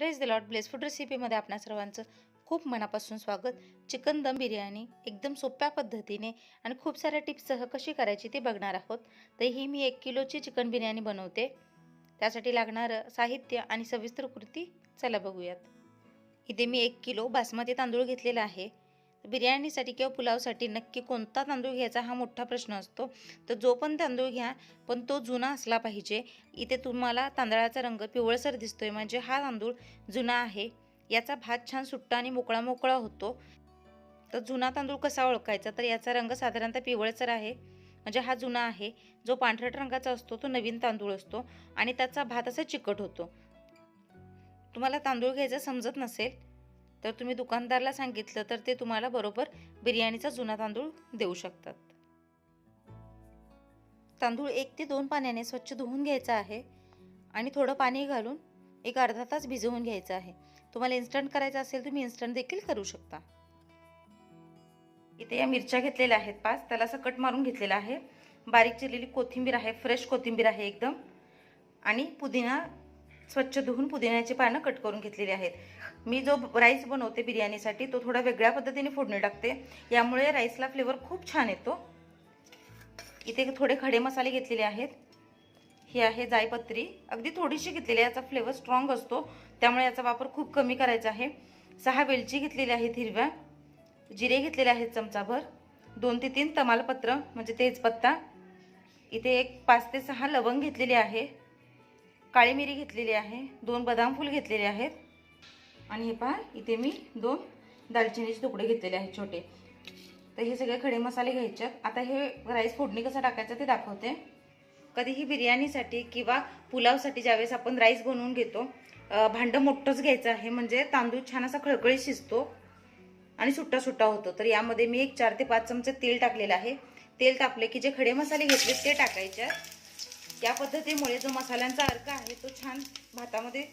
Press the lot bless food रेसिपीमध्ये आपणा सर्वांचं खूप मनापासून स्वागत. चिकन दम बिर्याणी एकदम सोप्या पद्धतीने आणि खूप साऱ्या टिप्ससह कशी करायची ते बघणार आहोत. तर ही मी एक किलोची चिकन बिर्याणी बनवते. त्यासाठी लागणारं साहित्य आणि सविस्तर कृती चला बघूयात. इथे मी एक किलो बासमती तांदूळ घेतलेला आहे. बिर्याणीसाठी किंवा पुलावसाठी नक्की कोणता तांदूळ घ्यायचा हा मोठा प्रश्न असतो. तर जो पण तांदूळ घ्या पण तो जुना असला पाहिजे. इथे तुम्हाला तांदळाचा रंग पिवळसर दिसतोय. म्हणजे हा तांदूळ जुना आहे. याचा भात छान सुट्टा आणि मोकळा मोकळा होतो. तर जुना तांदूळ कसा ओळखायचा? तर याचा रंग साधारणतः पिवळसर आहे. म्हणजे हा जुना आहे. जो पांढरट रंगाचा असतो तो नवीन तांदूळ असतो आणि त्याचा भात असा चिकट होतो. तुम्हाला तांदूळ घ्यायचं समजत नसेल तर तुम्ही दुकानदारला सांगितलं तर ते तुम्हाला बरोबर बिर्याणीचा जुना तांदूळ देऊ शकतात. तांदूळ एक ते दोन पाण्याने स्वच्छ धुवून घ्यायचा आहे आणि थोडं पाणी घालून एक अर्धा तास भिजवून घ्यायचं आहे. तुम्हाला इन्स्टंट करायचं असेल तुम्ही इन्स्टंट देखील करू शकता. इथे या मिरच्या घेतलेल्या आहेत पाच. त्याला असं कट मारून घेतलेला आहे. बारीक चिरलेली कोथिंबीर आहे. फ्रेश कोथिंबीर आहे एकदम. आणि पुदिना स्वच्छ धुवून पुदिन्याची पानं कट करून घेतलेली आहेत. मी जो राईस बनवते बिर्याणीसाठी तो थोडा वेगळ्या पद्धतीने फोडणी टाकते. यामुळे राईसला फ्लेवर खूप छान येतो. इथे थोडे खडे मसाले घेतलेले आहेत. ही आहे जायपत्री. अगदी थोडीशी घेतलेली आहे याचा फ्लेवर स्ट्रॉंग असतो. त्यामुळे याचा वापर खूप कमी करायचा आहे. सहा वेलची घेतलेली आहेत हिरव्या. जिरे घेतलेले आहेत चमचाभर. दोन ते तीन तमालपत्र म्हणजे तेजपत्ता. इथे एक पाच ते सहा लवंग घेतलेली आहे. काळी मिरी घेतलेली आहे. दोन बदाम फूल घेतलेले आहेत. आणि हे पहा इथे मी दोन दालचिनीचे तुकडे घेतलेले आहेत छोटे. तर हे सगळे खडे मसाले घ्यायचे आता हे राईस फोडणी कसं टाकायचं ते दाखवते. कधीही बिर्याणीसाठी किंवा पुलावसाठी ज्यावेळेस आपण राईस बनवून घेतो भांडं मोठंच घ्यायचं आहे. म्हणजे तांदूळ छान असा खळखळीत शिजतो आणि सुट्टा सुट्टा होतो. तर यामध्ये मी एक चार ते पाच चमचे तेल टाकलेलं आहे. तेल टाकले की जे खडे मसाले घेतले ते टाकायचे. या पद्धतीमुळे जो मसाल्यांचा अर्क आहे तो छान भातामध्ये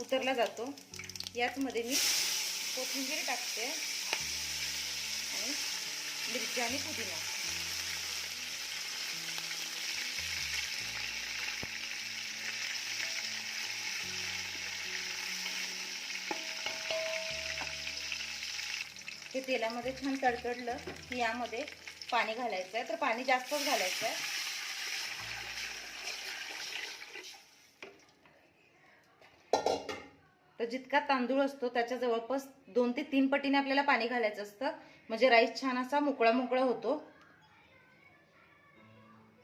उतरला जातो. याचमध्ये मी कोथिंबीर टाकते आणि मिरची आणि पुदिना. हे तेलामध्ये छान तडतडलं की यामध्ये पाणी घालायचं आहे तर पाणी जास्तच घालायचं आहे तर जितका तांदूळ असतो त्याच्या जवळपास दोन ते तीन पटीने आपल्याला पाणी घालायचं असतं. म्हणजे राईस छान असा मोकळा मोकळा होतो.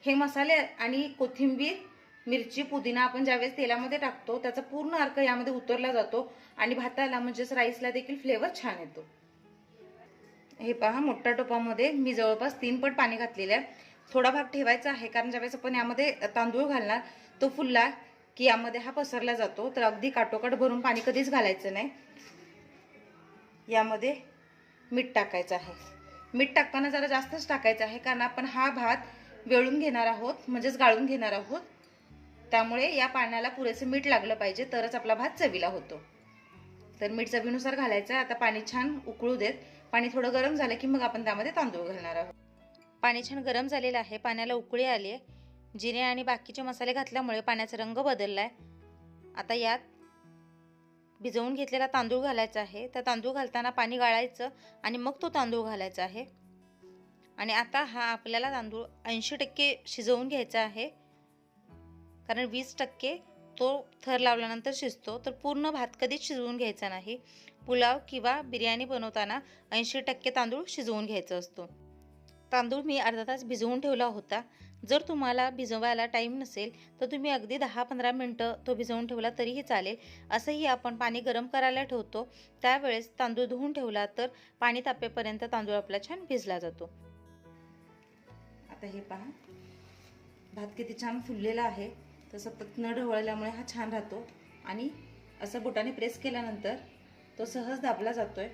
हे मसाले आणि कोथिंबीर मिरची पुदिना आपण ज्यावेळेस तेलामध्ये टाकतो त्याचा पूर्ण अर्क यामध्ये उतरला जातो आणि भाताला म्हणजेच राईसला देखील फ्लेवर छान येतो. हे पहा मोठ्या टोपामध्ये मी जवळपास तीन पट पाणी घातलेलं आहे. थोडा भाग ठेवायचा आहे कारण ज्यावेळेस आपण यामध्ये तांदूळ घालणार तो फुलला की यामध्ये हा पसरला जातो. तर अगदी काटोकाट भरून पाणी कधीच घालायचं नाही. यामध्ये मीठ टाकायचं आहे. मीठ टाकताना जरा जास्तच टाकायचं आहे कारण आपण हा भात वेळून घेणार आहोत म्हणजेच गाळून घेणार आहोत. त्यामुळे या पाण्याला पुरेसे मीठ लागलं पाहिजे तरच आपला भात चवीला होतो. तर मीठ चवीनुसार घालायचं आता पाणी छान उकळू देत. पाणी थोडं गरम झालं की मग आपण त्यामध्ये तांदूळ घालणार आहोत. पाणी छान गरम झालेलं आहे. पाण्याला उकळी आली आहे. जिरे आणि बाकीचे मसाले घातल्यामुळे पाण्याचा रंग बदलला आहे आता यात भिजवून घेतलेला तांदूळ घालायचा आहे. त्या तांदूळ घालताना पाणी गाळायचं आणि मग तो तांदूळ घालायचा आहे. आणि आता हा आपल्याला तांदूळ ऐंशी टक्के शिजवून घ्यायचा आहे. कारण वीस टक्के तो थर लावल्यानंतर शिजतो. तर पूर्ण भात कधीच शिजवून घ्यायचा नाही. पुलाव किंवा बिर्याणी बनवताना ऐंशी टक्के तांदूळ शिजवून घ्यायचा असतो. तांदूळ मी अर्धा तास भिजवून ठेवला होता. जर तुम्हाला भिजवायला टाईम नसेल तर तुम्ही अगदी दहा पंधरा मिनटं तो भिजवून ठेवला तरीही चालेल. असंही आपण पाणी गरम करायला ठेवतो. त्यावेळेस तांदूळ धुवून ठेवला तर पाणी तापेपर्यंत तांदूळ आपला छान भिजला जातो. आता हे पहा. भात किती छान फुललेला आहे. तर सतत न ढवळल्यामुळे हा छान राहतो. आणि असं बोटाने प्रेस केल्यानंतर तो सहज दाबला जातोय.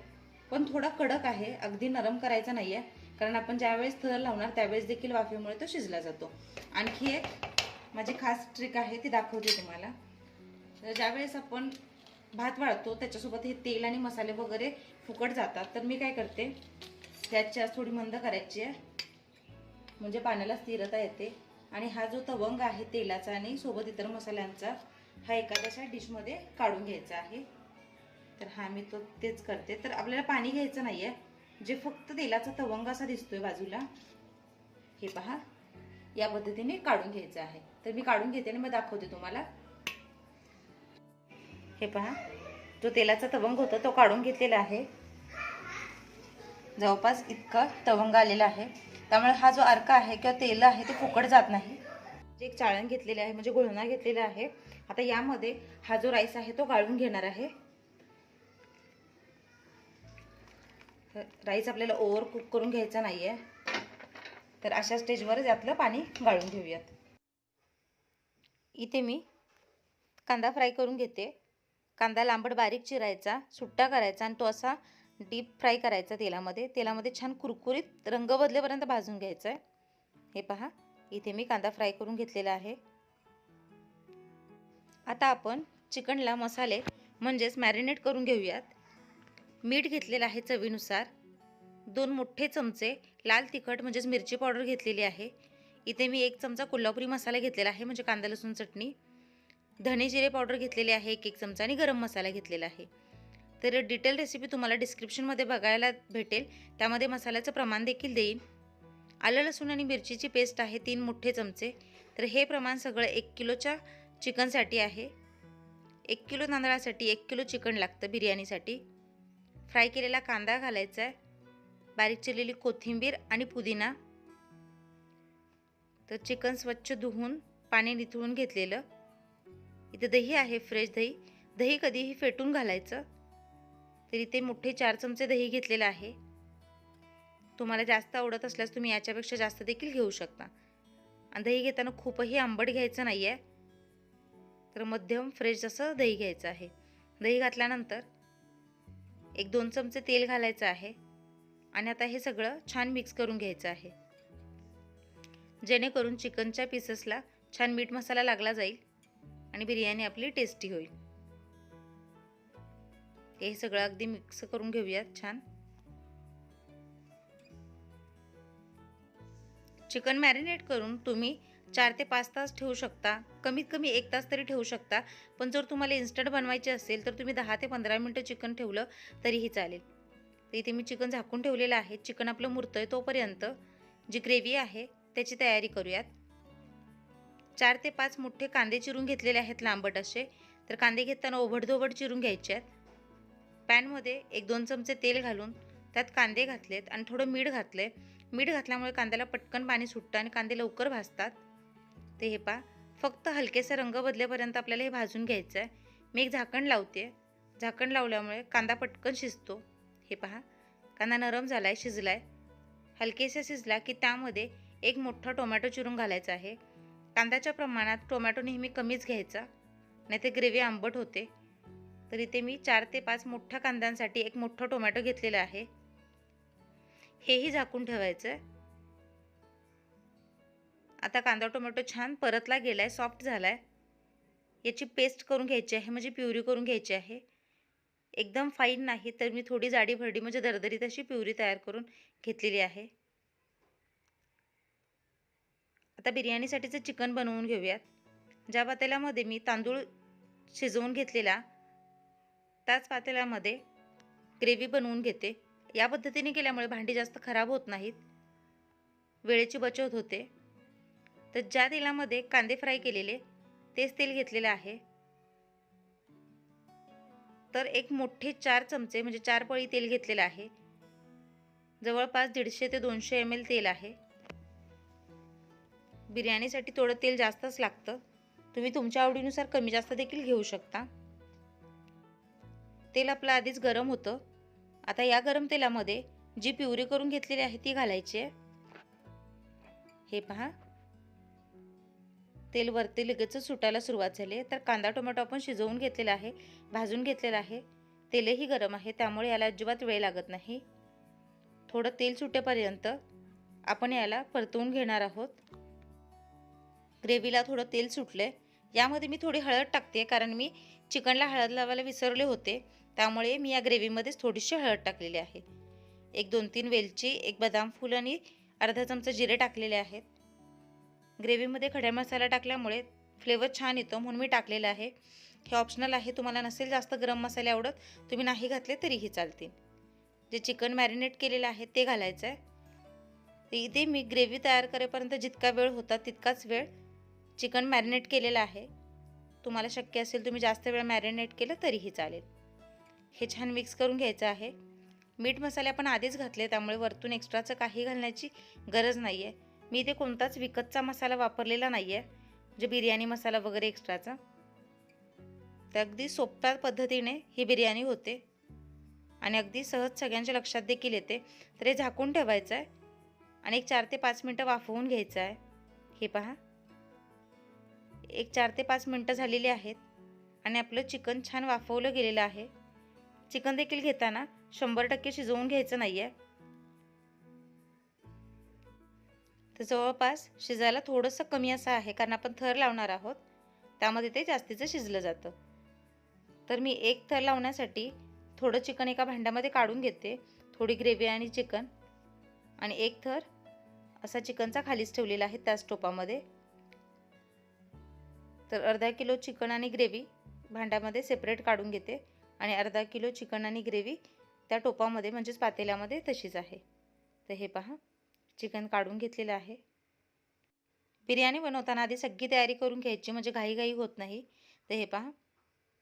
पण थोडा कडक आहे. अगदी नरम करायचा नाही आहे कारण आपण ज्यावेळेस थर लावणार त्यावेळेस देखील वाफेमुळे तो शिजला जातो. आणखी एक माझी खास ट्रिक आहे ती दाखवते तुम्हाला. तर ज्यावेळेस आपण भात वाळतो त्याच्यासोबत हे तेल आणि मसाले वगैरे फुकट जातात. तर मी काय करते त्याच्या थोडी मंद करायची आहे. म्हणजे पाण्याला स्थिरता येते. आणि हा जो तवंग आहे तेलाचा आणि सोबत इतर मसाल्यांचा हा एखाद्याच्या डिशमध्ये काढून घ्यायचा आहे. तर हा मी तो तेच करते. तर आपल्याला पाणी घ्यायचं नाही आहे जे फक्त तेलाचा तवंग असा दिसतोय बाजूला हे पहा या पद्धतीने काढून घ्यायचं आहे. तर मी काढून घेते आणि मग दाखवते तुम्हाला. हे पहा जो तेलाचा तवंग होता तो काढून घेतलेला आहे. जवळपास इतका तवंग आलेला आहे. त्यामुळे हा जो अर्क आहे किंवा तेल आहे ते फुकट जात नाही. जे एक चाळण घेतलेले आहे म्हणजे गुळणा घेतलेला आहे. आता यामध्ये हा जो राईस आहे तो गाळून घेणार आहे. राईस आपल्याला ओव्हर कुक करून घ्यायचा नाही आहे तर अशा स्टेजवरच यातलं पाणी गाळून घेऊयात. इथे मी कांदा फ्राय करून घेते. कांदा लांबट बारीक चिरायचा सुट्टा करायचा आणि तो असा डीप फ्राय करायचा तेलामध्ये. तेलामध्ये छान कुरकुरीत रंग बदलेपर्यंत भाजून घ्यायचा आहे हे पहा इथे मी कांदा फ्राय करून घेतलेला आहे. आता आपण चिकनला मसाले म्हणजेच मॅरिनेट करून घेऊयात. मीठ घेतलेलं आहे चवीनुसार. दोन मोठे चमचे लाल तिखट म्हणजेच मिरची पावडर घेतलेली आहे. इथे मी एक चमचा कोल्हापुरी मसाला घेतलेला आहे म्हणजे कांदा लसूण चटणी. धने जिरे पावडर घेतलेले आहे एक एक चमचा आणि गरम मसाला घेतलेला आहे. तर डिटेल रेसिपी तुम्हाला डिस्क्रिप्शनमध्ये बघायला भेटेल. त्यामध्ये मसाल्याचं प्रमाण देखील देईन. आलं लसूण आणि मिरचीची पेस्ट आहे तीन मोठे चमचे. तर हे प्रमाण सगळं एक किलोच्या चिकनसाठी आहे. एक किलो तांदळासाठी एक किलो चिकन लागतं बिर्याणीसाठी. फ्राय केलेला कांदा घालायचा आहे. बारीक चिरलेली कोथिंबीर आणि पुदिना. तर चिकन स्वच्छ धुवून पाणी निथळून घेतलेलं. इथे दही आहे फ्रेश दही. दही कधीही फेटून घालायचं. तर इथे मोठे चार चमचे दही घेतलेलं आहे. तुम्हाला जास्त आवडत असल्यास तुम्ही याच्यापेक्षा जास्त देखील घेऊ शकता. आणि दही घेताना खूपही आंबट घ्यायचं नाही आहे तर मध्यम फ्रेश असं दही घ्यायचं आहे. दही घातल्यानंतर एक दोन चमचे तेल घालायचं आहे आणि आता हे सगळं छान मिक्स करून घ्यायचं आहे. जेणेकरून चिकनच्या पीसेसला छान मीठ मसाला लागला जाईल आणि बिर्याणी आपली टेस्टी होईल. हे सगळं अगदी मिक्स करून घेऊयात छान. चिकन मॅरिनेट करून तुम्ही चार ते पाच तास ठेवू शकता. कमीत कमी एक तास तरी ठेवू शकता. पण जर तुम्हाला इन्स्टंट बनवायचे असेल तर तुम्ही दहा ते पंधरा मिनटं चिकन ठेवलं तरीही चालेल. तर इथे मी चिकन झाकून ठेवलेलं आहे. चिकन आपलं मुरतं आहे तोपर्यंत जी ग्रेव्ही आहे त्याची तयारी करूयात. चार ते पाच मोठे कांदे चिरून घेतलेले आहेत लांबट असे. तर कांदे घेताना ओबडधोबड चिरून घ्यायचे आहेत. पॅनमध्ये एक दोन चमचे तेल घालून त्यात कांदे घातलेत आणि थोडं मीठ घातले मीठ घातल्यामुळे कांद्याला पटकन पाणी सुटतं आणि कांदे लवकर भाजतात. ते हे पा फक्त हलकेसा रंग बदलेपर्यंत आपल्याला हे भाजून घ्यायचं आहे. मी एक झाकण लावते झाकण लावल्यामुळे कांदा पटकन शिजतो. हे पहा. कांदा नरम झाला आहे शिजला आहे हलकेसा शिजला की त्यामध्ये एक मोठा टोमॅटो चिरून घालायचा आहे. कांद्याच्या प्रमाणात टोमॅटो नेहमी कमीच घ्यायचा. नाही ते ग्रेव्ही आंबट होते. तर इथे मी चार ते पाच मोठ्या कांद्यांसाठी एक मोठा टोमॅटो घेतलेला आहे. हेही झाकून ठेवायचं आहे आता कांदा टोमॅटो छान परतला गेला आहे सॉफ्ट झाला आहे याची पेस्ट करून घ्यायची आहे म्हणजे प्युरी करून घ्यायची आहे. एकदम फाईन नाही तर मी थोडी जाडी भरडी म्हणजे दरदरीत अशी प्युरी तयार करून घेतलेली आहे. आता बिर्याणीसाठीचं चिकन बनवून घेऊयात. ज्या पातेल्यामध्ये मी तांदूळ शिजवून घेतलेला त्याच पातेल्यामध्ये ग्रेव्ही बनवून घेते. या पद्धतीने केल्यामुळे भांडी जास्त खराब होत नाहीत. वेळेची बचत होते. तर ज्या तेलामध्ये कांदे फ्राय केलेले तेच तेल घेतलेलं आहे. तर एक मोठे चार चमचे म्हणजे चार पळी तेल घेतलेलं आहे. जवळपास दीडशे ते दोनशे एम एल तेल आहे. बिर्याणीसाठी थोडं तेल जास्तच लागतं. तुम्ही तुमच्या आवडीनुसार कमी जास्त देखील घेऊ शकता. तेल आपलं आधीच गरम होतं. आता या गरम तेलामध्ये जी प्युरी करून घेतलेली आहे ती घालायची आहे. हे पहा. तेल वरती लगेच सुटायला सुरुवात झाली आहे. तर कांदा टोमॅटो आपण शिजवून घेतलेला आहे भाजून घेतलेला आहे. तेलही गरम आहे त्यामुळे याला अजिबात वेळ लागत नाही. थोडं तेल सुटेपर्यंत आपण याला परतवून घेणार आहोत. ग्रेव्हीला थोडं तेल सुटलं यामध्ये मी थोडी हळद टाकते कारण मी चिकनला हळद लावायला विसरले होते. त्यामुळे मी या ग्रेव्हीमध्येच थोडीशी हळद टाकलेली आहे. एक दोन तीन वेलची एक बदाम फूल आणि अर्धा चमचा जिरे टाकलेले आहेत. ग्रेव्हीमध्ये खड्या मसाला टाकल्यामुळे फ्लेवर छान येतो म्हणून मी टाकलेला आहे. हे ऑप्शनल आहे. तुम्हाला नसेल जास्त गरम मसाले आवडत तुम्ही नाही घातले तरीही चालतील. जे चिकन मॅरिनेट केलेलं आहे ते घालायचं आहे. तर इथे मी ग्रेव्ही तयार करेपर्यंत जितका वेळ होता तितकाच वेळ चिकन मॅरिनेट केलेलं आहे. तुम्हाला शक्य असेल तुम्ही जास्त वेळ मॅरिनेट केलं तरीही चालेल. हे छान मिक्स करून घ्यायचं आहे. मीठ मसाले आपण आधीच घातले त्यामुळे वरतून एक्स्ट्राचं काही घालण्याची गरज नाही आहे मी इथे कोणताच विकतचा मसाला वापरलेला नाही आहे म्हणजे बिर्याणी मसाला वगैरे एक्स्ट्राचा. तर अगदी सोप्या पद्धतीने ही बिर्याणी होते. आणि अगदी सहज सगळ्यांच्या लक्षात देखील येते. तर हे झाकून ठेवायचं आहे. आणि एक चार ते पाच मिनटं वाफवून घ्यायचं आहे. हे पहा. एक चार ते पाच मिनटं झालेली आहेत. आणि आपलं चिकन छान वाफवलं गेलेलं आहे. चिकन देखील घेताना शंभर टक्के शिजवून घ्यायचं नाही आहे तर जवळपास शिजायला थोडंसं कमी असं आहे कारण आपण थर लावणार आहोत. त्यामध्ये ते जास्तीचं शिजलं जातं. तर मी एक थर लावण्यासाठी थोडं चिकन एका भांड्यामध्ये काढून घेते. थोडी ग्रेव्ही आणि चिकन. आणि एक थर असा चिकनचा खालीच ठेवलेला आहे त्याच टोपामध्ये तर अर्धा किलो चिकन आणि ग्रेव्ही भांड्यामध्ये सेपरेट काढून घेते. आणि अर्धा किलो चिकन आणि ग्रेव्ही त्या टोपामध्ये म्हणजेच पातेल्यामध्ये तशीच आहे. तर हे पहा. चिकन काढून घेतलेलं आहे. बिर्याणी बनवताना आधी सगळी तयारी करून घ्यायची म्हणजे घाईघाई होत नाही. तर हे पहा.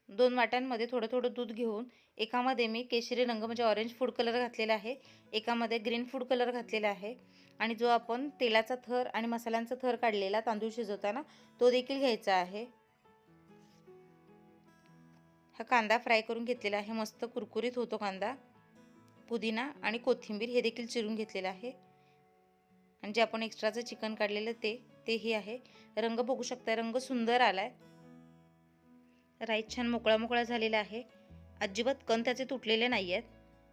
दोन वाट्यांमध्ये थोडं थोडं दूध घेऊन एकामध्ये मी केशरी रंग म्हणजे ऑरेंज फूड कलर घातलेला आहे. एकामध्ये ग्रीन फूड कलर घातलेला आहे. आणि जो आपण तेलाचा थर आणि मसाल्यांचा थर काढलेला तांदूळ शिजवताना तो देखील घ्यायचा आहे. हा कांदा फ्राय करून घेतलेला आहे. मस्त कुरकुरीत होतो कांदा. पुदिना आणि कोथिंबीर हे देखील चिरून घेतलेलं आहे. आणि जे आपण एक्स्ट्राचं चिकन काढलेलं ते तेही आहे. रंग बघू शकता रंग सुंदर आला आहे राईस छान मोकळा मोकळा झालेला आहे. अजिबात कण त्याचे तुटलेले नाही आहेत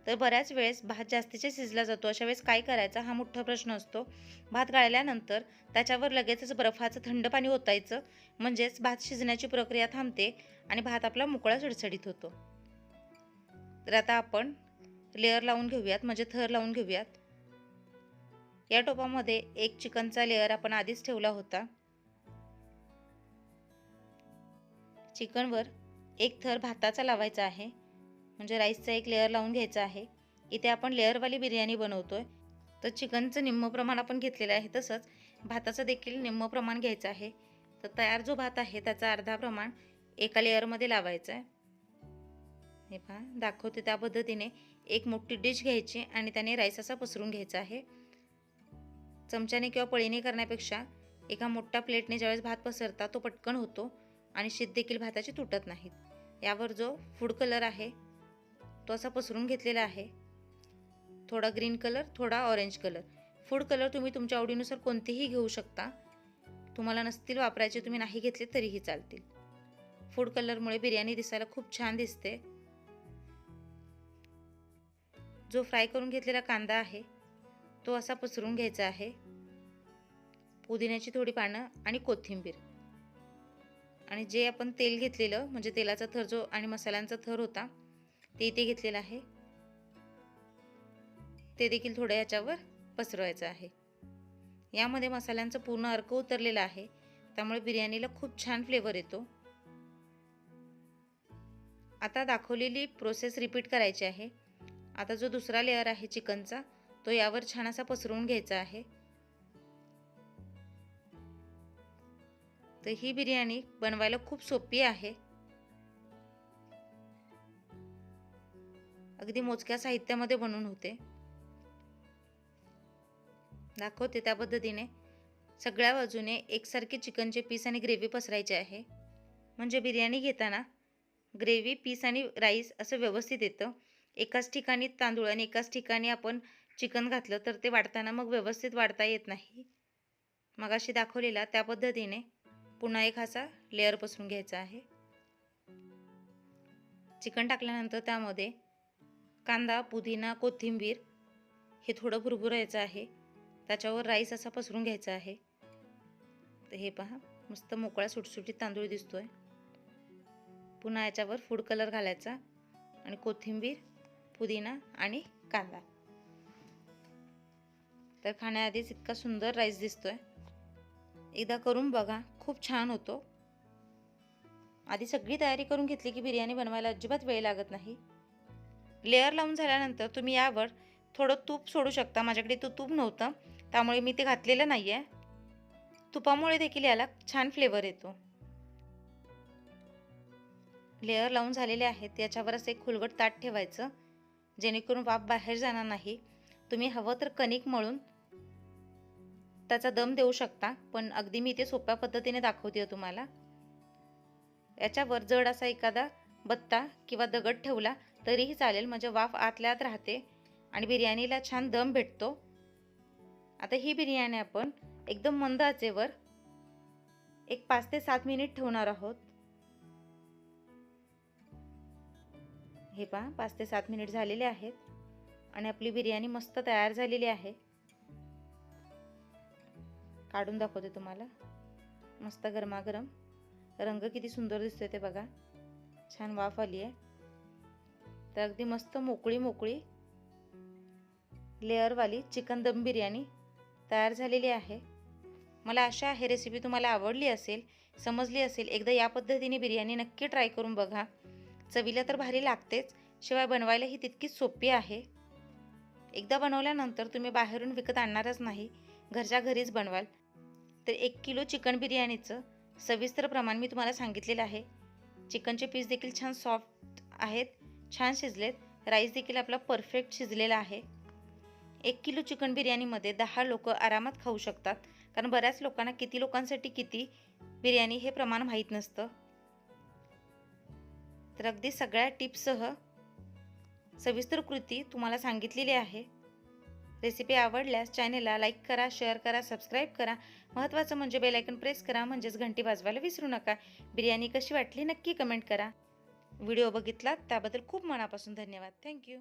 तर बऱ्याच वेळेस भात जास्तीचे शिजला जातो. अशा वेळेस काय करायचा? हा मोठा प्रश्न असतो. भात गाळल्यानंतर त्याच्यावर लगेचच बर्फाचं थंड पाणी ओतायचं. म्हणजेच भात शिजण्याची प्रक्रिया थांबते आणि भात आपला मोकळा सडसडीत होतो. तर आता आपण लेअर लावून घेऊयात. म्हणजे थर लावून घेऊयात. या टोपामध्ये एक चिकनचा लेअर आपण आधीच ठेवला होता. चिकनवर एक थर भाताचा लावायचा आहे. म्हणजे राईसचा एक लेअर लावून घ्यायचा आहे. इथे आपण लेअरवाली बिर्याणी बनवतोय. तर चिकनचं निम्म प्रमाण आपण घेतलेलं आहे तसंच भाताचं देखील निम्म प्रमाण घ्यायचं आहे. तर तयार जो भात आहे त्याचा अर्धा प्रमाण एका लेअरमध्ये लावायचा आहे. हे पहा दाखवते त्या पद्धतीने एक मोठी डिश घ्यायची आणि त्याने राईस असा पसरून घ्यायचा आहे. चमच्याने किंवा पळीने करण्यापेक्षा एका मोठ्या प्लेटने ज्यावेळेस भात पसरता तो पटकन होतो आणि शीत देखील भाताची तुटत नाहीत. यावर जो फूड कलर आहे तो असा पसरून घेतलेला आहे. थोडा ग्रीन कलर थोडा ऑरेंज कलर फूड कलर तुम्ही तुमच्या आवडीनुसार कोणतेही घेऊ शकता. तुम्हाला नसतील वापरायचे तुम्ही नाही घेतले तरीही चालतील. फूड कलरमुळे बिर्याणी दिसायला खूप छान दिसते. जो फ्राय करून घेतलेला कांदा आहे तो असा पसरून घ्यायचा आहे. पुदिन्याची थोडी पानं आणि कोथिंबीर. आणि जे आपण तेल घेतलेलं म्हणजे तेलाचा थर जो आणि मसाल्यांचा थर होता ते इथे घेतलेलं आहे. ते देखील थोडं याच्यावर पसरवायचं आहे. यामध्ये मसाल्यांचा पूर्ण अर्क उतरलेला आहे. त्यामुळे बिर्याणीला खूप छान फ्लेवर येतो. आता दाखवलेली प्रोसेस रिपीट करायची आहे. आता जो दुसरा लेअर आहे चिकनचा तो यावर छान असा पसरवून घ्यायचा आहे. तर ही बिर्याणी बनवायला खूप सोपी आहे. अगदी मोजक्या साहित्यामध्ये बनवून होते. दाखवते त्या पद्धतीने. सगळ्या बाजूने एकसारखे चिकनचे पीस आणि ग्रेव्ही पसरायचे आहे. म्हणजे बिर्याणी घेताना ग्रेव्ही पीस आणि राईस असं व्यवस्थित येतं. एकाच ठिकाणी तांदूळ आणि एकाच ठिकाणी आपण चिकन घातलं तर ते वाढताना मग व्यवस्थित वाढता येत नाही. मगाशी दाखवलेला त्या पद्धतीने पुन्हा एक असा लेअर पसरून घ्यायचा आहे. चिकन टाकल्यानंतर त्यामध्ये कांदा पुदिना कोथिंबीर हे थोडं भुरभुरायचं आहे. त्याच्यावर राईस असा पसरून घ्यायचा आहे. तर हे पहा मस्त मोकळा सुटसुटीत तांदूळ दिसतोय. पुन्हा याच्यावर फूड कलर घालायचा आणि कोथिंबीर पुदिना आणि कांदा. तर खाण्याआधीच इतका सुंदर राईस दिसतोय. एकदा करून बघा खूप छान होतो. आधी सगळी तयारी करून घेतली की बिर्याणी बनवायला अजिबात वेळ लागत नाही. लेअर लावून झाल्यानंतर तुम्ही यावर थोडं तूप सोडू शकता. माझ्याकडे तो तूप नव्हतं त्यामुळे मी ते घातलेलं नाही आहे तुपामुळे देखील याला छान फ्लेवर येतो. लेअर लावून झालेले आहेत याच्यावरच एक खुलगट ताट ठेवायचं जेणेकरून वाफ बाहेर जाणार नाही. तुम्ही हवं तर कणिक मळून त्याचा दम देऊ शकता पण अगदी मी इथे सोप्या पद्धतीने दाखवते तुम्हाला. याच्यावर जड असा एखादा बत्ता किंवा दगड ठेवला तरीही चालेल. म्हणजे वाफ आतल्या आत राहते आणि बिर्याणीला छान दम भेटतो. आता ही बिर्याणी आपण एकदम मंद आचेवर एक पाच ते सात मिनिट ठेवणार आहोत. हे पहा पाच ते सात मिनिट झालेले आहेत. आणि आपली बिर्याणी मस्त तयार झालेली आहे. काढून दाखवते तुम्हाला. मस्त गरमागरम. रंग किती सुंदर दिसतोय ते बघा. छान वाफ आली आहे तर अगदी मस्त मोकळी मोकळी लेअरवाली चिकन दम बिर्याणी तयार झालेली आहे. मला आशा आहे रेसिपी तुम्हाला आवडली असेल समजली असेल एकदा या पद्धतीने बिर्याणी नक्की ट्राय करून बघा. चवीला तर भारी लागतेच शिवाय बनवायलाही तितकीच सोपी आहे. एकदा बनवल्यानंतर तुम्ही बाहेरून विकत आणणारच नाही घरच्या घरीच बनवाल. तर एक किलो चिकन बिर्याणीचं सविस्तर प्रमाण मी तुम्हाला सांगितलेलं आहे. चिकनचे पीस देखील छान सॉफ्ट आहेत छान शिजलेत. राईस देखील आपला परफेक्ट शिजलेला आहे. एक किलो चिकन बिर्याणीमध्ये दहा लोक आरामात खाऊ शकतात कारण बऱ्याच लोकांना किती लोकांसाठी किती बिर्याणी हे प्रमाण माहीत नसतं. तर अगदी सगळ्या टिप्ससह सविस्तर कृती तुम्हाला सांगितलेली आहे. रेसिपी आवडल्यास चॅनेलला लाईक करा शेअर करा सबस्क्राईब करा. महत्त्वाचं म्हणजे बेलायकन प्रेस करा म्हणजेच घंटी वाजवायला विसरू नका. बिर्याणी कशी वाटली नक्की कमेंट करा. व्हिडिओ बघितलात त्याबद्दल खूप मनापासून धन्यवाद. थँक्यू